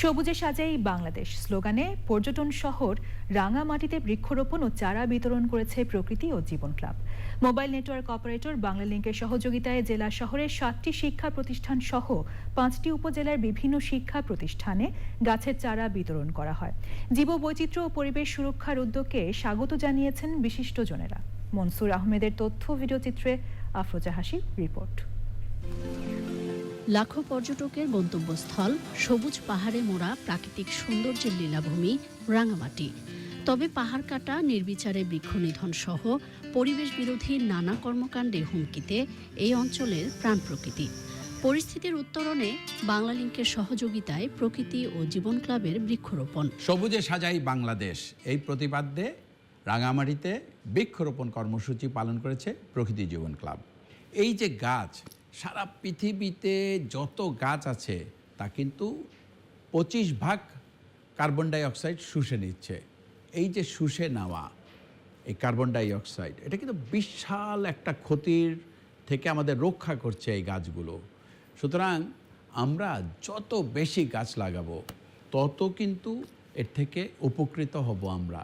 সবুজে সাজাই বাংলাদেশ। স্লোগানে, পর্যটন শহর, রাঙামাটিতে বৃক্ষরোপণ ও চারা বিতরণ করেছে প্রকৃতি ও জীবন ক্লাব। মোবাইল নেটওয়ার্ক অপারেটর বাংলা লিংকের সহযোগিতায় জেলা শহরের সাতটি শিক্ষা প্রতিষ্ঠান সহ পাঁচটি উপজেলার বিভিন্ন শিক্ষা প্রতিষ্ঠানে গাছের চারা বিতরণ করা হয়। জীববৈচিত্র্য ও পরিবেশ সুরক্ষার উদ্যোগকে স্বাগত জানিয়েছেন বিশিষ্টজনেরা মনসুর আহমেদের তথ্য ভিডিওচিত্রে আফরোজা হাসির রিপোর্ট। লাখো পর্যটকের গন্তব্যস্থল, সবুজ পাহাড়ে মোড়া প্রাকৃতিক সৌন্দর্যের লীলাভূমি, রাঙামাটি। তবে পাহাড় কাটা, নির্বিচারে বৃক্ষ নিধন সহ পরিবেশ বিরোধী নানা কর্মকাণ্ডে হুমকিতে এই অঞ্চলের প্রাণ প্রকৃতি। পরিস্থিতির উত্তরণে বাংলালিংকের সহযোগিতায় প্রকৃতি ও জীবন ক্লাবের বৃক্ষরোপণ। সবুজে সাজাই বাংলাদেশ। এই প্রতিপাদ্যে রাঙামাটিতে বৃক্ষরোপণ কর্মসূচি পালন করেছে প্রকৃতি জীবন ক্লাব। এই যে গাছ সারা পৃথিবীতে যত গাছ আছে, তা কিন্তু পঁচিশ ভাগ কার্বন ডাই অক্সাইড শুষে নিচ্ছে। এই যে শুষে নেওয়া, এই কার্বন ডাই অক্সাইড এটা কিন্তু বিশাল একটা ক্ষতির থেকে আমাদের রক্ষা করছে এই গাছগুলো। সুতরাং আমরা যত বেশি গাছ লাগাবো, তত কিন্তু এর থেকে উপকৃত হব আমরা।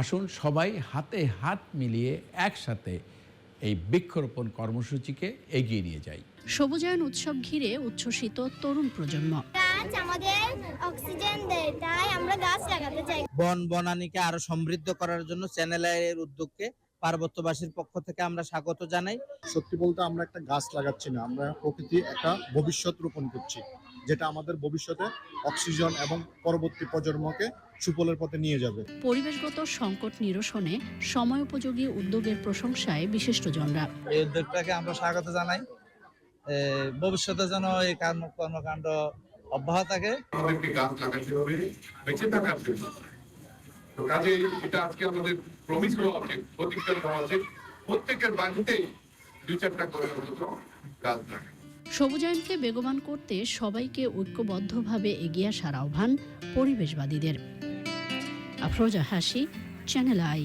আসুন সবাই হাতে হাত মিলিয়ে একসাথে এই বৃক্ষরোপণ কর্মসূচিকে এগিয়ে নিয়ে যাই। সবুজায়ন উৎসব ঘিরে উচ্ছ্বসিত তরুণ প্রজন্ম। গাছ আমাদের অক্সিজেন দেয় তাই আমরা গাছ লাগাতে চাই। বন বনানীকে আরও সমৃদ্ধ করার জন্য চ্যানেল চ্যানেলের উদ্যোগকে পার্বত্যবাসীর পক্ষ থেকে আমরা স্বাগত জানাই। সত্যি বলতে আমরা একটা গাছ লাগাচ্ছি না আমরা প্রকৃতি একটা ভবিষ্যৎ রোপণ করছি। যেটা আমাদের ভবিষ্যতে অক্সিজেন এবং পরবর্তী প্রজন্মকে সুফলের পথে নিয়ে যাবে। পরিবেশগত সংকট নিরসনে সময়োপযোগী উদ্যোগের প্রশংসায় বিশিষ্টজনরা। এই উদ্যোগটাকে আমরা স্বাগত জানাই। ভবিষ্যতে যেন এই কর্মকাণ্ড অব্যাহত থাকে। আমাদেরকে গাছ লাগাতে হবে বেঁচে থাকার জন্য। তো কাজে এটা আজকে আমাদের প্রমিস হওয়া উচিত প্রতিজ্ঞা হওয়া উচিত। প্রত্যেকের বাড়িতেই দুই চারটা করে গাছ লাগায় সবুজায়নকে বেগবান করতে সবাইকে ঐক্যবদ্ধভাবে এগিয়ে আসার আহ্বান পরিবেশবাদীদের। আফরোজা হাসি চ্যানেল আই